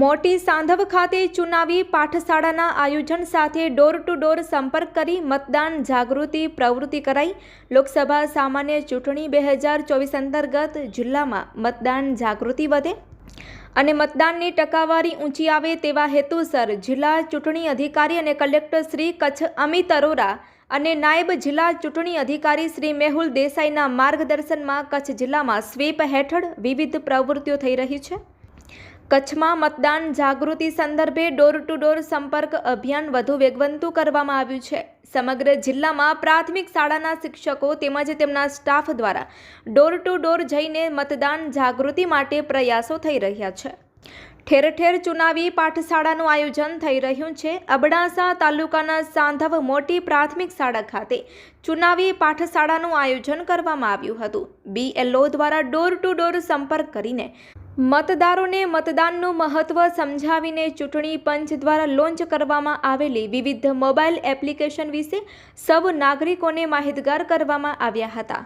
મોટી સાંધવ ખાતે ચુનાવી પાઠશાળાના આયોજન સાથે ડોર ટુ ડોર સંપર્ક કરી મતદાન જાગૃતિ પ્રવૃત્તિ કરાઈ. લોકસભા સામાન્ય ચૂંટણી બે હજાર ચોવીસ અંતર્ગત જિલ્લામાં મતદાન જાગૃતિ વધે અને મતદાનની ટકાવારી ઊંચી આવે તેવા હેતુસર જિલ્લા ચૂંટણી અધિકારી અને કલેક્ટર શ્રી કચ્છ અમિત અરોરા અને નાયબ જિલ્લા ચૂંટણી અધિકારી શ્રી મેહુલ દેસાઈના માર્ગદર્શનમાં કચ્છ જિલ્લામાં સ્વીપ હેઠળ વિવિધ પ્રવૃત્તિઓ થઈ રહી છે. કચ્છમાં મતદાન જાગૃતિ સંદર્ભે ડોર ટુ ડોર સંપર્ક અભિયાન વધુ વેગવંતું કરવામાં આવ્યું છે. સમગ્ર જિલ્લામાં પ્રાથમિક શાળાના શિક્ષકો તેમજ તેમના સ્ટાફ દ્વારા ડોર ટુ ડોર જઈને મતદાન જાગૃતિ માટે પ્રયાસો થઈ રહ્યા છે. ઠેર ઠેર ચુનાવી પાઠશાળાનું આયોજન થઈ રહ્યું છે. અબડાસા તાલુકાના સાંધવ મોટી પ્રાથમિક શાળા ખાતે ચુનાવી પાઠશાળાનું આયોજન કરવામાં આવ્યું હતું. બીએલઓ દ્વારા ડોર ટુ ડોર સંપર્ક કરીને મતદારોને મતદાનનું મહત્વ સમજાવીને ચૂંટણી પંચ દ્વારા લોન્ચ કરવામાં આવેલી વિવિધ મોબાઈલ એપ્લિકેશન વિશે સૌ નાગરિકોને માહિતગાર કરવામાં આવ્યા હતા.